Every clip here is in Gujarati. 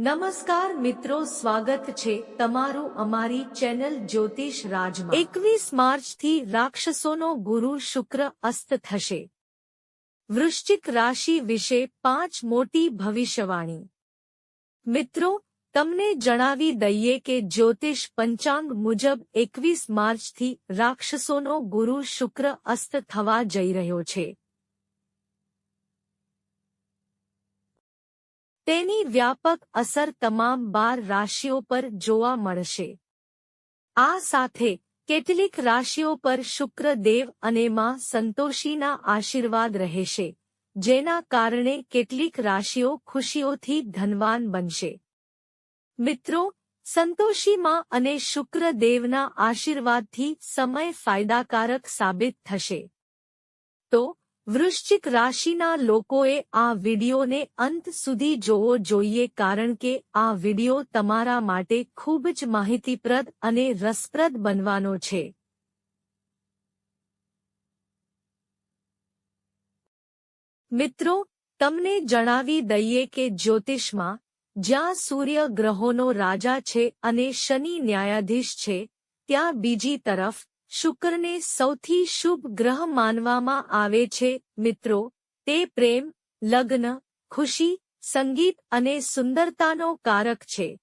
નમસ્કાર મિત્રો, સ્વાગત છે તમારું અમારી ચેનલ જ્યોતિષ રાજમાં. એકવીસ માર્ચથી રાક્ષસોનો ગુરુ શુક્ર અસ્ત થશે. વૃશ્ચિક રાશિ વિશે પાંચ મોટી ભવિષ્યવાણી. મિત્રો, તમને જણાવી દઈએ કે જ્યોતિષ પંચાંગ મુજબ એકવીસ માર્ચથી રાક્ષસોનો ગુરુ શુક્ર અસ્ત થવા જઈ રહ્યો છે. તેની વ્યાપક અસર તમામ બાર રાશિઓ પર જોવા મળશે. આ સાથે, કેટલીક રાશિઓ પર શુક્રદેવ અને માં સંતોષીના આશીર્વાદ રહેશે, જેના કારણે કેટલીક રાશિઓ ખુશીઓથી ધનવાન બનશે. મિત્રો સંતોષીમાં અને શુક્રદેવના આશીર્વાદથી સમય ફાયદાકારક સાબિત થશે. તો વૃશ્ચિક રાશિના લોકોએ આ વિડિયોને અંત સુધી જોવો જોઈએ કારણ કે આ વિડિયો તમારા માટે ખૂબ જ માહિતીપ્રદ અને રસપ્રદ બનવાનો છે. મિત્રો, તમને જણાવી દઈએ કે જ્યોતિષમાં, જ્યાં સૂર્ય ગ્રહોનો રાજા છે અને શનિ ન્યાયાધીશ છે, ત્યાં બીજી તરફ શુક્રને સૌથી શુભ ગ્રહ માનવામાં આવે છે, મિત્રો. તે પ્રેમ, લગ્ન, ખુશી, સંગીત અને સુંદરતાનો કારક છે.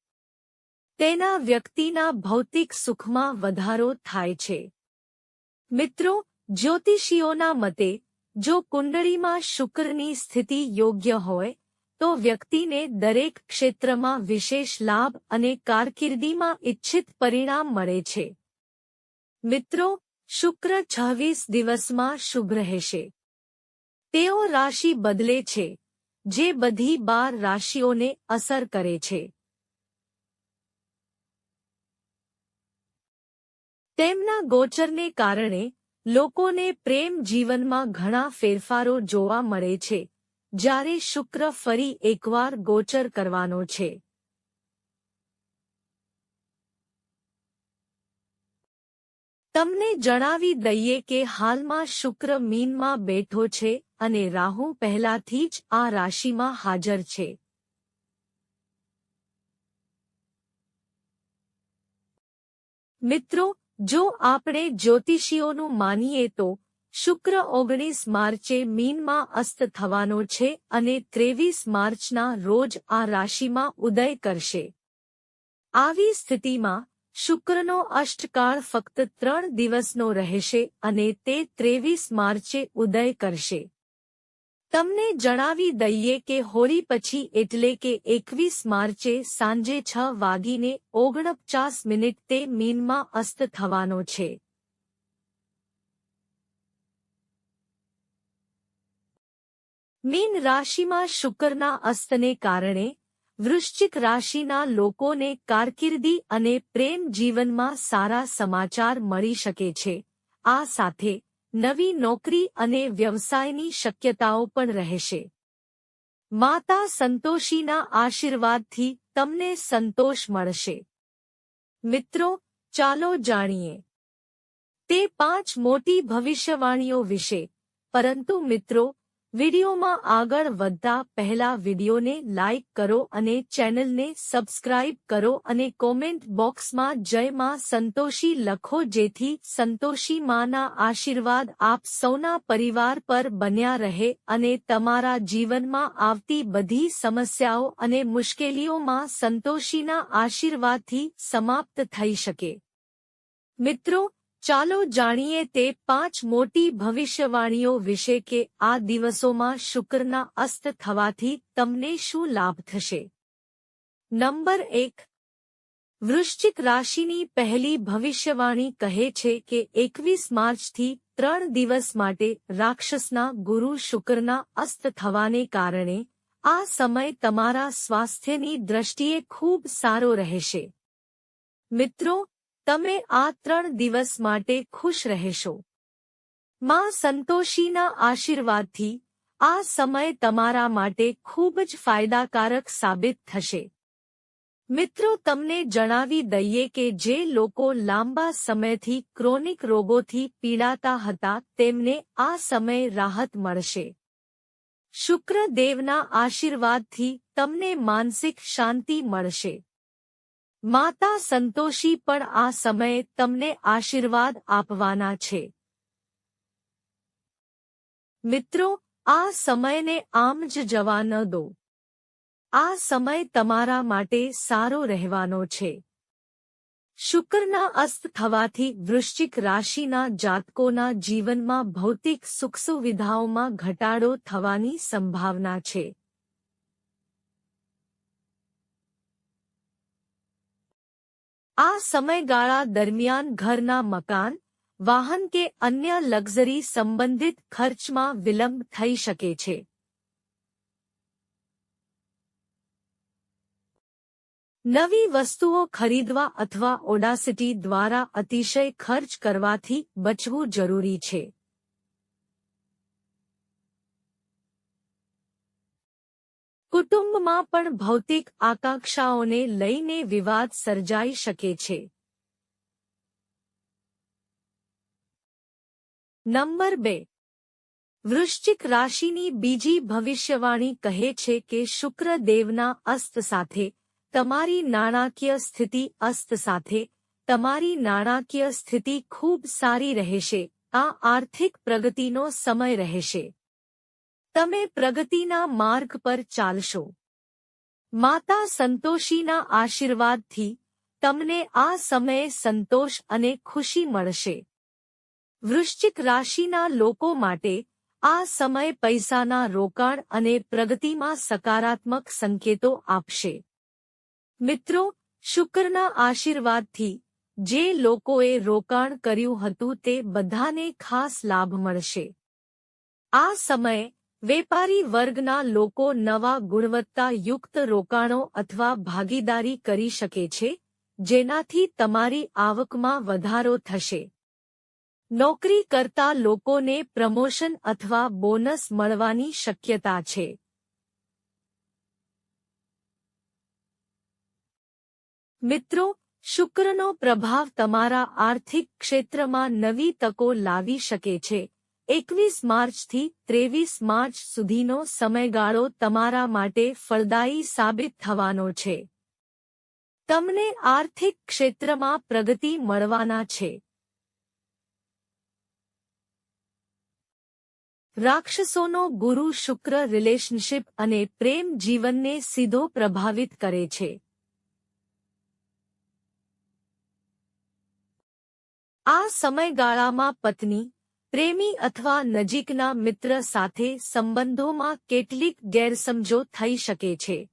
તેના વ્યક્તિના ભૌતિક સુખમાં વધારો થાય છે. મિત્રો, જ્યોતિષીઓના મતે, જો કુંડળીમાં શુક્રની સ્થિતિ યોગ્ય હોય, તો વ્યક્તિને દરેક ક્ષેત્રમાં વિશેષ લાભ અને કારકિર્દીમાં ઇચ્છિત પરિણામ મળે છે. મિત્રો, શુક્ર છવ્વીસ દિવસમાં શુભ રહેશે. તેઓ રાશિ બદલે છે, જે બધી બાર રાશિઓને અસર કરે છે. તેમના ગોચરને કારણે લોકોને પ્રેમ જીવનમાં ઘણા ફેરફારો જોવા મળે છે, જ્યારે શુક્ર ફરી એકવાર ગોચર કરવાનો છે. તમને જણાવી દઈએ કે હાલમાં શુક્ર મીનમાં બેઠો છે અને રાહુ પહેલાથી જ આ રાશિમાં હાજર છે. મિત્રો, જો આપણે જ્યોતિષીઓનું માનીએ તો, શુક્ર ઓગણીસ માર્ચે મીનમાં અસ્ત થવાનો છે અને ત્રેવીસ માર્ચના રોજ આ રાશિમાં ઉદય કરશે. આવી સ્થિતિમાં શુક્રનો અષ્ટકાળ ફક્ત ત્રણ દિવસનો રહેશે અને તે ત્રેવીસ માર્ચે ઉદય કરશે. તમને જણાવી દઈએ કે હોળી પછી એટલે કે એકવીસ માર્ચે સાંજે છ વાગીને ઓગણપચાસ મિનિટ તે મીનમાં અસ્ત થવાનો છે. મીન રાશિમાં શુક્રના અસ્તને કારણે વૃશ્ચિક રાશિના લોકોને કારકિર્દી અને પ્રેમ જીવનમાં સારા સમાચાર મળી શકે છે. આ સાથે નવી નોકરી અને વ્યવસાયની શક્યતાઓ પણ રહેશે. માતા સંતોષીના આશીર્વાદથી તમને સંતોષ મળશે. મિત્રો, ચાલો જાણીએ. તે પાંચ મોટી ભવિષ્યવાણીઓ વિશે. પરંતુ મિત્રો વિડિયોમાં આગળ વધતા પહેલા વિડિયોને લાઇક કરો અને ચેનલને સબસ્ક્રાઇબ કરો અને કોમેન્ટ બોક્સમાં જય માં સંતોષી લખો જેથી સંતોષી માના આશીર્વાદ આપ સૌના પરિવાર પર બન્યા રહે અને તમારા જીવનમાં આવતી બધી સમસ્યાઓ અને મુશ્કેલીઓમાં સંતોષીના આશીર્વાદથી સમાપ્ત થઈ શકે. મિત્રો ચાલો જાણીએ તે પાંચ મોટી ભવિષ્યવાણીઓ વિશે કે આ દિવસોમાં શુક્રના અસ્ત થવાથી તમને શું લાભ થશે. નંબર એક. વૃશ્ચિક રાશિની પહેલી ભવિષ્યવાણી કહે છે કે એકવીસ માર્ચથી ત્રણ દિવસ માટે રાક્ષસના ગુરુ શુક્રના અસ્ત થવાને કારણે આ સમય તમારા સ્વાસ્થ્યની દ્રષ્ટિએ ખૂબ સારો રહેશે. મિત્રો તમે આ ત્રણ દિવસ માટે ખુશ રહેશો. માં સંતોષીના આશીર્વાદથી, આ સમય તમારા માટે ખૂબ જ ફાયદાકારક સાબિત થશે. મિત્રો, તમને જણાવી દઈએ કે જે લોકો લાંબા સમયથી ક્રોનિક રોગોથી પીડાતા હતા, તેમને આ સમય રાહત મળશે. શુક્રદેવના આશીર્વાદથી તમને માનસિક શાંતિ મળશે. માતા સંતોષી પણ આ સમયે તમને આશીર્વાદ આપવાના છે. મિત્રો, આ સમયને આમ જ જવા ન દો. આ સમય તમારા માટે સારો રહેવાનો છે. શુક્રના અસ્ત થવાથી વૃશ્ચિક રાશિના જાતકોના જીવનમાં ભૌતિક સુખ સુવિધાઓમાં ઘટાડો થવાની સંભાવના છે. આ સમયગાળા દરમિયાન ઘરના મકાન, વાહન કે અન્ય લક્ઝરી સંબંધિત ખર્ચમાં વિલંબ થઈ શકે છે. નવી વસ્તુઓ ખરીદવા અથવા ઓડાસિટી દ્વારા અતિશય ખર્ચ કરવાથી બચવું જરૂરી છે. કુટુંબમાં પણ ભૌતિક આકાંક્ષાઓને લઈને વિવાદ સર્જાઈ શકે છે. નંબર બે. વૃશ્ચિક રાશિની બીજી ભવિષ્યવાણી કહે છે કે શુક્રદેવના અસ્ત સાથે, તમારી નાણાકીય સ્થિતિ અસ્ત સાથે, તમારી નાણાકીય સ્થિતિ ખૂબ સારી રહેશે, આ આર્થિક પ્રગતિનો સમય રહેશે. તમે પ્રગતિના માર્ગ પર ચાલશો. માતા સંતોષીના આશીર્વાદથી તમને આ સમયે સંતોષ અને ખુશી મળશે. વૃશ્ચિક રાશિના લોકો માટે આ સમય પૈસાના રોકાણ અને પ્રગતિમાં સકારાત્મક સંકેતો આપશે. મિત્રો, શુક્રના આશીર્વાદથી જે લોકોએ રોકાણ કર્યું હતું તે બધાને ખાસ લાભ મળશે. આ સમયે વેપારી વર્ગના લોકો નવા ગુણવત્તાયુક્ત રોકાણો અથવા ભાગીદારી કરી શકે છે, જેનાથી તમારી આવકમાં વધારો થશે. નોકરી કરતા લોકોને પ્રમોશન અથવા બોનસ મળવાની શક્યતા છે. મિત્રો, શુક્રનો પ્રભાવ તમારા આર્થિક ક્ષેત્રમાં નવી તકો લાવી શકે છે. એકવીસ માર્ચથી ત્રેવીસ માર્ચ સુધીનો સમયગાળો તમારા માટે ફળદાયી સાબિત થવાનો છે. તમને આર્થિક ક્ષેત્રમાં પ્રગતિ મળવાના છે. રાક્ષસોનો ગુરુ શુક્ર રિલેશનશિપ અને પ્રેમ જીવનને સીધો પ્રભાવિત કરે છે. આ સમયગાળામાં પત્ની પ્રેમી અથવા નજીકના મિત્ર સાથે સંબંધોમાં કેટલીક ગેરસમજો થઈ શકે છે.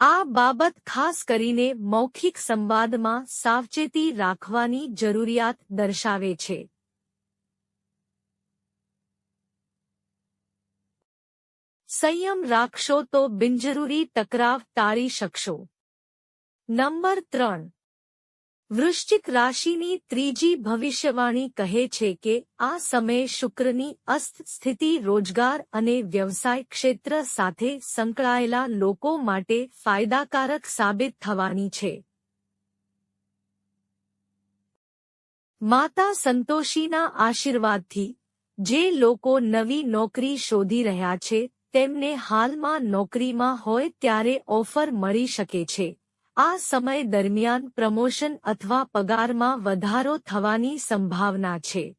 આ બાબત ખાસ કરીને મૌખિક સંવાદમાં સાવચેતી રાખવાની જરૂરિયાત દર્શાવે છે. સંયમ રાખશો તો બિનજરૂરી તકરાવ ટાળી શકશો. નંબર ત્રણ. વૃશ્ચિક રાશિની ત્રીજી ભવિષ્યવાણી કહે છે કે આ સમયે શુક્રની અસ્ત સ્થિતિ રોજગાર અને વ્યવસાય ક્ષેત્ર સાથે સંકળાયેલા લોકો માટે ફાયદાકારક સાબિત થવાની છે. માતા સંતોષીના આશીર્વાદથી, જે લોકો નવી નોકરી શોધી રહ્યા છે, તેમને હાલમાં નોકરીમાં હોય ત્યારે ઓફર મળી શકે છે. આ સમય દરમિયાન પ્રમોશન અથવા પગારમાં વધારો થવાની સંભાવના છે.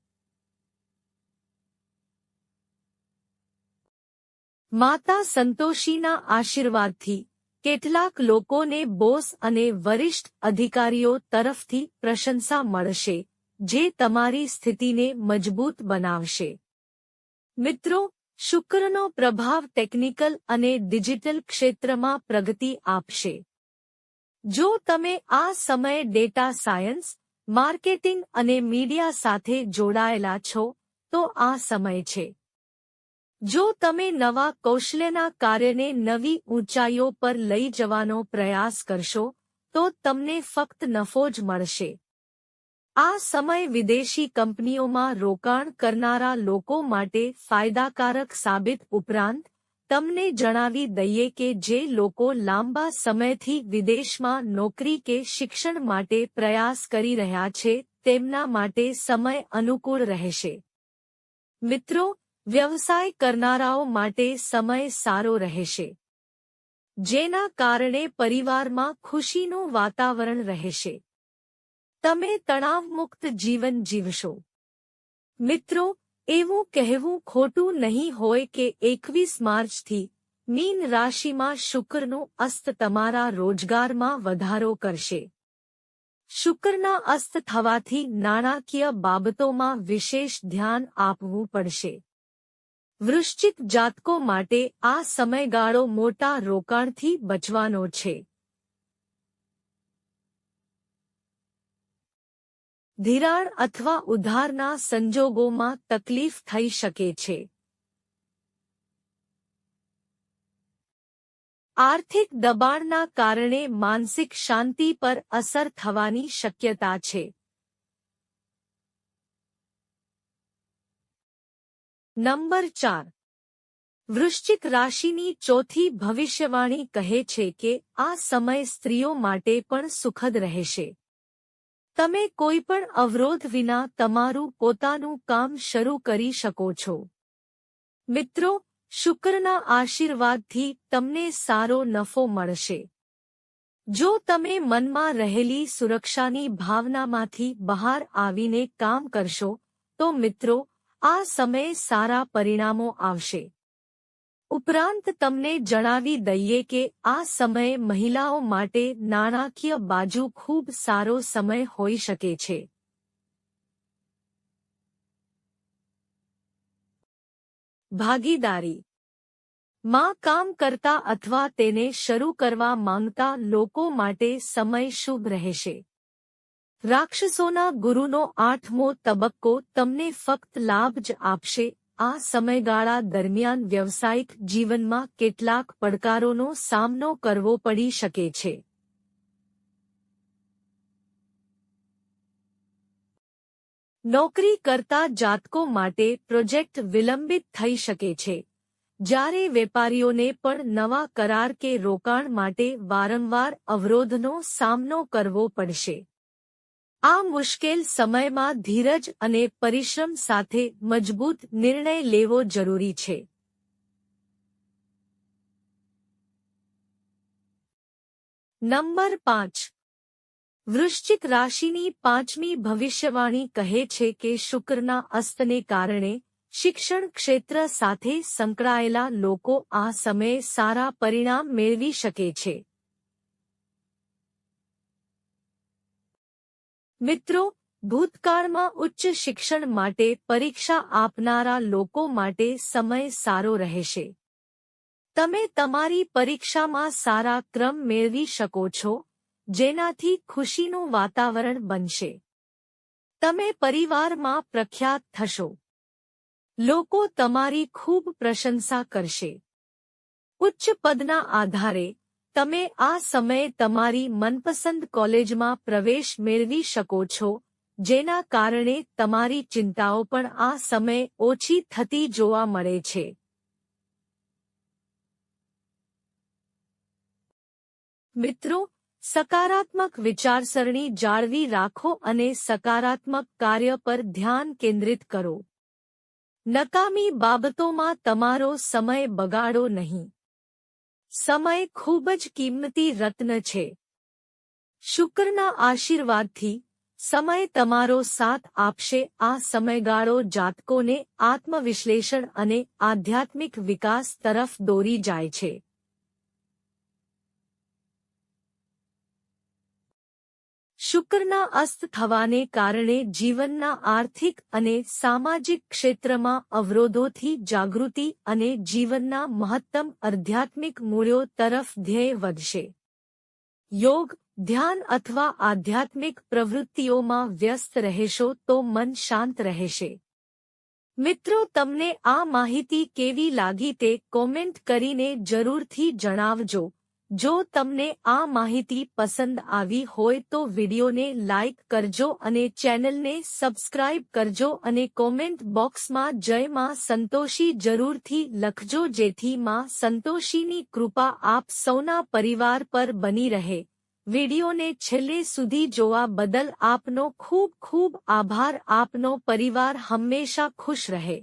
માતા સંતોષીના આશીર્વાદથી કેટલાક લોકોને બોસ અને વરિષ્ઠ અધિકારીઓ તરફથી પ્રશંસા મળશે, જે તમારી સ્થિતિને મજબૂત બનાવશે. મિત્રો, શુક્રનો પ્રભાવ ટેકનિકલ અને ડિજિટલ ક્ષેત્રમાં પ્રગતિ આપશે. જો તમે આ સમયે ડેટા સાયન્સ, માર્કેટિંગ અને મીડિયા સાથે જોડાયેલા છો, તો આ સમય છે. જો તમે નવા કૌશલ્યના કાર્યને નવી ઊંચાઈઓ પર લઈ જવાનો પ્રયાસ કરશો, તો તમને ફક્ત નફો જ મળશે. આ સમય વિદેશી કંપનીઓમાં રોકાણ કરનારા લોકો માટે ફાયદાકારક સાબિત ઉપરાંત તમને જણાવી દઈએ કે જે લોકો લાંબા સમયથી વિદેશમાં નોકરી કે શિક્ષણ માટે પ્રયાસ કરી રહ્યા છે, તેમના માટે સમય અનુકૂળ રહેશે. મિત્રો, વ્યવસાય કરનારાઓ માટે સમય સારો રહેશે. જેના કારણે પરિવારમાં ખુશીનું વાતાવરણ રહેશે. તમે તણાવમુક્ત જીવન જીવશો. મિત્રો એવું કહેવું ખોટું નહીં હોય કે એકવીસ માર્ચથી મીન રાશિમાં શુક્રનું અસ્ત તમારા રોજગારમાં વધારો કરશે. શુક્રના અસ્ત થવાથી નાણાકીય બાબતોમાં વિશેષ ધ્યાન આપવું પડશે. વૃશ્ચિક જાતકો માટે આ સમયગાળો મોટા રોકાણથી બચવાનો છે. ધિરાણ અથવા ઉધારના સંજોગોમાં તકલીફ થઈ શકે છે. આર્થિક દબાણના કારણે માનસિક શાંતિ પર અસર થવાની શક્યતા છે. નંબર ચાર. વૃશ્ચિક રાશિની ચોથી ભવિષ્યવાણી કહે છે કે આ સમય સ્ત્રીઓ માટે પણ સુખદ રહેશે. તમે કોઈ પણ અવરોધ વિના તમારું પોતાનું કામ શરૂ કરી શકો છો. મિત્રો, શુક્રના આશીર્વાદથી તમને સારો નફો મળશે. જો તમે મનમાં રહેલી સુરક્ષાની ભાવનામાંથી બહાર આવીને કામ કરશો, તો મિત્રો, આ સમયે સારા પરિણામો આવશે. ઉપરાંત તમને જણાવી દઈએ કે આ સમયે મહિલાઓ માટે નાણાકીય બાજુ ખૂબ સારો સમય હોઈ શકે છે. ભાગીદારી. માં કામ કરતા અથવા તેને શરૂ કરવા માંગતા લોકો માટે સમય શુભ રહેશે. રાક્ષસોના ગુરુનો આઠમો તબક્કો તમને ફક્ત લાભ જ આપશે. આ સમયગાળા દરમિયાન વ્યવસાયિક જીવનમાં કેટલાક પડકારોનો સામનો કરવો પડી શકે છે. નોકરી કરતા જાતકો માટે પ્રોજેક્ટ વિલંબિત થઈ શકે છે. જ્યારે વેપારીઓને પણ નવા કરાર કે રોકાણ માટે વારંવાર અવરોધનો સામનો કરવો પડશે. આ મુશ્કેલ સમયમાં ધીરજ અને પરિશ્રમ સાથે મજબૂત નિર્ણય લેવો જરૂરી છે. નંબર પાંચ. વૃશ્ચિક રાશિની પાંચમી ભવિષ્યવાણી કહે છે કે શુક્રના અસ્તને કારણે શિક્ષણ ક્ષેત્ર સાથે સંકળાયેલા લોકો આ સમયે સારા પરિણામ મેળવી શકે છે. મિત્રો, ભૂતકાળમાં ઉચ્ચ શિક્ષણ માટે પરીક્ષા આપનારા લોકો માટે સમય સારો રહેશે. તમે તમારી પરીક્ષામાં સારા ક્રમ મેળવી શકો છો, જેનાથી ખુશીનું વાતાવરણ બનશે. તમે પરિવારમાં પ્રખ્યાત થશો. લોકો તમારી ખૂબ પ્રશંસા કરશે. ઉચ્ચ પદના આધારે તમે આ સમયે તમારી મનપસંદ કોલેજમાં પ્રવેશ મેળવી શકો છો, જેના કારણે તમારી ચિંતાઓ પણ આ સમયે ઓછી થતી જોવા મળે છે. મિત્રો, સકારાત્મક વિચારસરણી જાળવી રાખો અને સકારાત્મક કાર્ય પર ધ્યાન કેન્દ્રિત કરો. નકામી બાબતોમાં તમારો સમય બગાડો નહીં. સમય ખૂબ જ કિંમતી રત્ન છે. શુક્રના આશીર્વાદથી સમય તમારો સાથ આપશે. આ સમયગાળો જાતકોને આત્મવિશ્લેષણ અને આધ્યાત્મિક વિકાસ તરફ દોરી જાય છે. શુક્રના અસ્ત થવાને કારણે જીવનના આર્થિક અને સામાજિક ક્ષેત્રમાં અવરોધોથી જાગૃતિ અને જીવનના મહત્તમ આધ્યાત્મિક મૂલ્યો તરફ ધ્યેય વધશે. યોગ, ધ્યાન અથવા આધ્યાત્મિક પ્રવૃત્તિઓમાં વ્યસ્ત રહેશો તો મન શાંત રહેશે. મિત્રો, તમને આ માહિતી કેવી લાગી તે કોમેન્ટ કરીને જરૂરથી જણાવજો. જો તમને આ માહિતી પસંદ આવી હોય તો વિડીયોને લાઇક કરજો અને ચેનલને સબસ્ક્રાઇબ કરજો અને કોમેન્ટ બોક્સમાં જય માં સંતોષી જરૂરથી લખજો જેથી માં સંતોષીની કૃપા આપ સૌના પરિવાર પર બની રહે. વિડિયોને છેલ્લે સુધી જોવા બદલ આપનો ખૂબ ખૂબ આભાર. આપનો પરિવાર હંમેશા ખુશ રહે.